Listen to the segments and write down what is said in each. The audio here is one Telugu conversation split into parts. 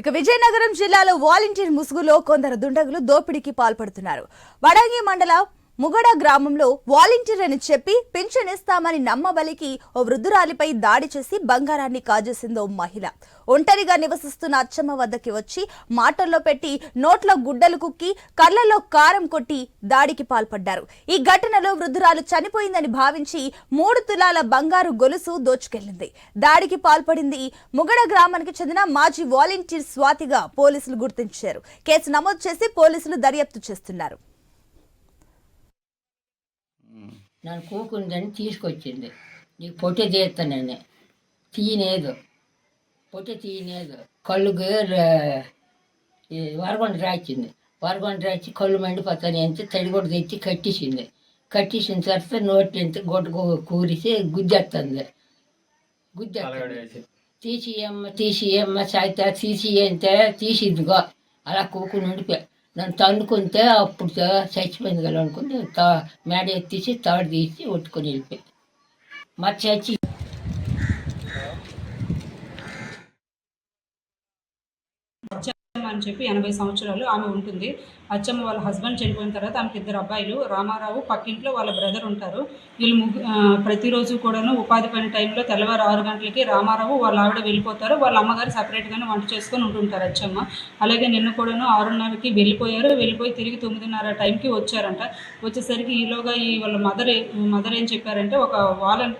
ఇక విజయనగరం జిల్లాలో వాలంటీర్ ముసుగులో కొందరు దుండగులు దోపిడీకి పాల్పడుతున్నారు. వడంగి మండల ముగడ గ్రామంలో వాలంటీర్ అని చెప్పి పెన్షన్ ఇస్తామని నమ్మబలికి ఓ వృద్ధురాలిపై దాడి చేసి బంగారాన్ని కాజేసిందో మహిళ. ఒంటరిగా నివసిస్తున్న అచ్చమ్మ వద్దకి వచ్చి మాటల్లో పెట్టి నోట్లో గుడ్డలు కుక్కి కళ్ళలో కారం కొట్టి దాడికి పాల్పడ్డారు. ఈ ఘటనలో వృద్ధురాలు చనిపోయిందని భావించి మూడు తులాల బంగారు గొలుసు దోచుకెళ్ళింది దాడికి పాల్పడింది ముగడ గ్రామానికి చెందిన మాజీ వాలంటీర్ స్వాతిగా పోలీసులు గుర్తించారు. కేసు నమోదు చేసి పోలీసులు దర్యాప్తు చేస్తున్నారు. నన్ను కూకుందని తీసుకొచ్చింది. నీకు పొట్టె తీస్తానని తీయలేదు పొట్టె ర- ఈ వరగొండ రాచింది వరగొండ రాచి కళ్ళు మండిపోతాను ఎంత తడి కూడా తెచ్చి కట్టేసింది. కట్టేసిన తర్వాత నోటి ఎంత గొడ్డ కూరిసి గుద్దేస్తుంది తీసి అమ్మ తీసి అమ్మ సాయిత తీసి అంటే తీసిద్దిగో అలా కూకుని ఉండిపోయా. నన్ను తన్నుకుంటే అప్పుడు చచ్చిపోయింది కదా అనుకుని తా మేడ ఎత్తేసి తాడు తీసి ఒట్టుకొని వెళ్ళిపోయి మా చచ్చి అచ్చమ్మ అని చెప్పి ఎనభై సంవత్సరాలు ఆమె ఉంటుంది. అచ్చమ్మ వాళ్ళ హస్బెండ్ చనిపోయిన తర్వాత ఆమెకి ఇద్దరు అబ్బాయిలు. రామారావు పక్కింట్లో వాళ్ళ బ్రదర్ ఉంటారు. వీళ్ళు ముగ్గు ప్రతిరోజు కూడాను ఉపాధి పని టైంలో తెల్లవారు ఆరు గంటలకి రామారావు వాళ్ళ ఆవిడ వెళ్ళిపోతారు. వాళ్ళ అమ్మగారు సపరేట్గానే వంట చేసుకొని ఉంటుంటారు అచ్చమ్మ. అలాగే నిన్న కూడాను ఆరున్నరకి వెళ్ళిపోయారు. వెళ్ళిపోయి తిరిగి తొమ్మిదిన్నర టైంకి వచ్చారంట. వచ్చేసరికి ఈలోగా ఈ వాళ్ళ మదర్ మదర్ ఏం చెప్పారంటే ఒక వాలం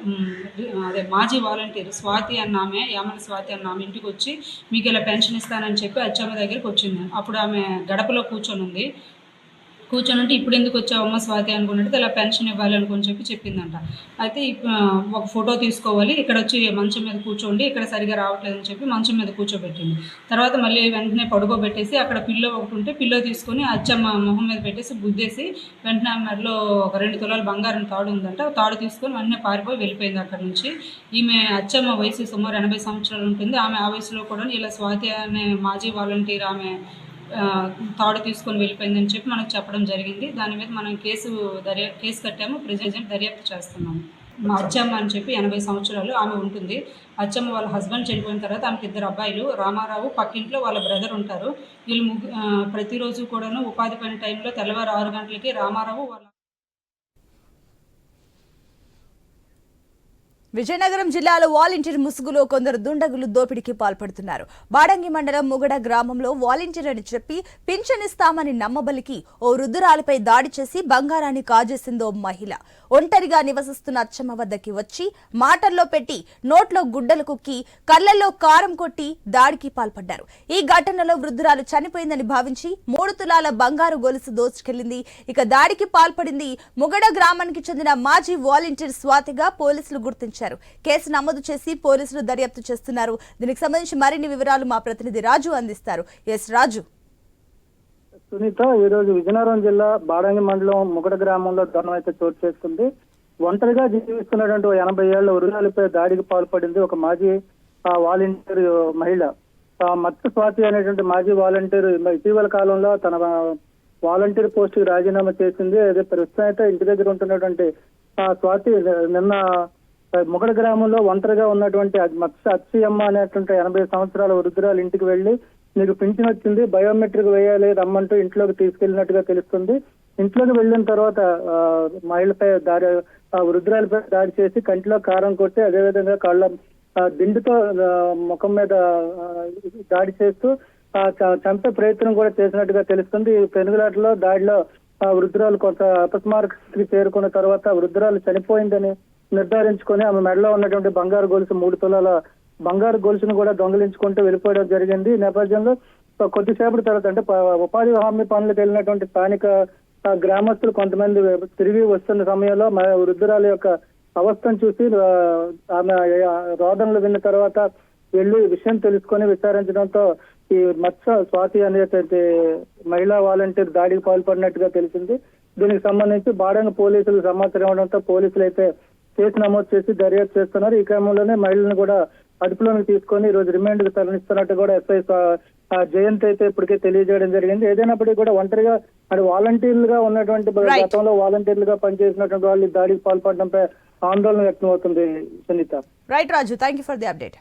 అదే మాజీ వాలంటీర్ స్వాతి అన్న ఆమె యామల స్వాతి అన్న ఆమె ఇంటికి వచ్చి మీకు ఇలా పెన్షన్ ఇస్తానని చెప్పి అచ్చమ్మ దగ్గరికి వచ్చింది. అప్పుడు ఆమె గడపలో కూర్చొని ఉంది కూర్చొని ఉంటే ఇప్పుడు ఎందుకు వచ్చావు అమ్మ స్వాతి అనుకున్నట్టు ఇలా పెన్షన్ ఇవ్వాలి అనుకుని చెప్పి చెప్పిందంట. అయితే ఒక ఫోటో తీసుకోవాలి. ఇక్కడ వచ్చి మంచం మీద కూర్చోండి. ఇక్కడ సరిగా రావట్లేదని చెప్పి మంచం మీద కూర్చోబెట్టింది. తర్వాత మళ్ళీ వెంటనే పడుకోబెట్టేసి అక్కడ పిల్లో ఒకటి ఉంటే పిల్లో తీసుకొని అచ్చమ్మ మొహం మీద పెట్టేసి గుద్దేసి వెంటనే ఆమె మెడలో ఒక రెండు తులాల బంగారం తాడు ఉందంట. తాడు తీసుకొని వెంటనే పారిపోయి వెళ్ళిపోయింది అక్కడ నుంచి. ఈమె అచ్చమ్మ వయసు సుమారు ఎనభై సంవత్సరాలు ఉంటుంది. ఆమె ఆ వయసులో కూడా ఇలా స్వాతి అనే మాజీ వాలంటీర్ ఆమె తాడు తీసుకొని వెళ్ళిపోయిందని చెప్పి మనకు చెప్పడం జరిగింది. దాని మీద మనం కేసు దర్యా కేసు కట్టాము. ప్రెజెంట్ దర్యాప్తు చేస్తున్నాము. మా అచ్చమ్మ అని చెప్పి ఎనభై సంవత్సరాలు ఆమె ఉంటుంది. అచ్చమ్మ వాళ్ళ హస్బెండ్ చనిపోయిన తర్వాత ఆమెకి ఇద్దరు అబ్బాయిలు రామారావు పక్కింట్లో వాళ్ళ బ్రదర్ ఉంటారు. వీళ్ళు ముగ్గు ప్రతిరోజు కూడాను ఉపాధి పని టైంలో తెల్లవారు ఆరు గంటలకి రామారావు వాళ్ళ విజయనగరం జిల్లాలో వాలంటీర్ ముసుగులో కొందరు దుండగులు దోపిడీకి పాల్పడుతున్నారు. బాడంగి మండలం ముగడ గ్రామంలో వాలంటీర్ అని చెప్పి పింఛన్ ఇస్తామని నమ్మబలికి ఓ వృద్ధురాలిపై దాడి చేసి బంగారాన్ని కాజేసిందో మహిళ. ఒంటరిగా నివసిస్తున్న అచ్చమ్మ వద్దకి వచ్చి మాటల్లో పెట్టి నోట్లో గుడ్డలు కుక్కి కళ్ళల్లో కారం కొట్టి దాడికి పాల్పడ్డారు. ఈ ఘటనలో వృద్ధురాలు చనిపోయిందని భావించి మూడు తులాల బంగారు గొలుసు దోచుకెళ్ళింది ఇక దాడికి పాల్పడింది ముగడ గ్రామానికి చెందిన మాజీ వాలంటీర్ స్వాతిగా పోలీసులు గుర్తించారు. కేసు నమోదు చేసి పోలీసులు దర్యాప్తు చేస్తున్నారు. దీనికి సంబంధించి మరిన్ని వివరాలు మా ప్రతినిధి రాజు అందిస్తారు. ఎస్ రాజు. సునీత ఈ రోజు విజయనగరం జిల్లా బాడంగి మండలం ముగడ గ్రామంలో దారుణం అయితే చోటు చేసుకుంది. ఒంటరిగా జీవిస్తున్నటువంటి ఎనభై ఏళ్ళ వృద్ధులపై దాడికి పాల్పడింది ఒక మాజీ వాలంటీర్ మహిళ. ఆ, మత్స్య స్వాతి అనేటువంటి మాజీ వాలంటీర్ ఇటీవల కాలంలో తన వాలంటీర్ పోస్ట్కి రాజీనామా చేసింది. అదే ప్రస్తుతం అయితే ఇంటి దగ్గర ఉంటున్నటువంటి ఆ, స్వాతి నిన్న ముగడ గ్రామంలో ఒంటరిగా ఉన్నటువంటి మత్స్య అచ్చయ్యమ్మ అనేటువంటి ఎనభై సంవత్సరాల వృద్ధురాలు ఇంటికి వెళ్ళి నీకు పింఛన్ వచ్చింది బయోమెట్రిక్ వేయాలి రమ్మంటూ ఇంట్లోకి తీసుకెళ్ళినట్టుగా తెలుస్తుంది. ఇంట్లోకి వెళ్ళిన తర్వాత మహిళపై దాడి ఆ వృద్ధురాలిపై దాడి చేసి కంటిలో కారం కొట్టి అదేవిధంగా కళ్ళ ఆ, దిండుతో ముఖం మీద దాడి చేస్తూ ఆ, చ- చంపే ప్రయత్నం కూడా చేసినట్టుగా తెలుస్తుంది. ఈ పెనుగులాటలో దాడిలో ఆ వృద్ధురాలు కొంత అపస్మారక స్థితికి చేరుకున్న తర్వాత వృద్ధురాలు చనిపోయిందని నిర్ధారించుకొని ఆమె మెడలో ఉన్నటువంటి బంగారు గొలుసు మూడు తులాల బంగారు గొలుసును కూడా దొంగిలించుకుంటూ వెళ్ళిపోవడం జరిగింది. ఈ నేపథ్యంలో కొద్దిసేపటి తర్వాత అంటే ఉపాధి హామీ పనులకు వెళ్ళినటువంటి స్థానిక గ్రామస్తులు కొంతమంది తిరిగి వస్తున్న సమయంలో మా వృద్ధురాల యొక్క అవస్థను చూసి ఆమె రోదనలు విన్న తర్వాత వెళ్ళి విషయం తెలుసుకొని విచారించడంతో ఈ మత్స్య స్వాతి అనేటువంటి మహిళా వాలంటీర్ దాడికి పాల్పడినట్టుగా తెలిసింది. దీనికి సంబంధించి బాడంగ పోలీసులు సమాచారం ఇవ్వడంతో పోలీసులు అయితే కేసు నమోదు చేసి దర్యాప్తు చేస్తున్నారు. ఈ క్రమంలోనే మహిళలను కూడా అదుపులోకి తీసుకొని ఈ రోజు రిమాండ్కు తరలిస్తున్నట్టు కూడా ఎస్ఐ జయంత్ అయితే ఇప్పటికే తెలియజేయడం జరిగింది. ఏదైనప్పటికీ కూడా ఒంటరిగా అది వాలంటీర్లుగా ఉన్నటువంటి. గతంలో వాలంటీర్లుగా పనిచేసినటువంటి వాళ్ళు దాడికి పాల్పడడంపై ఆందోళన వ్యక్తం అవుతుంది Sunitha. Right Raju thank you for the update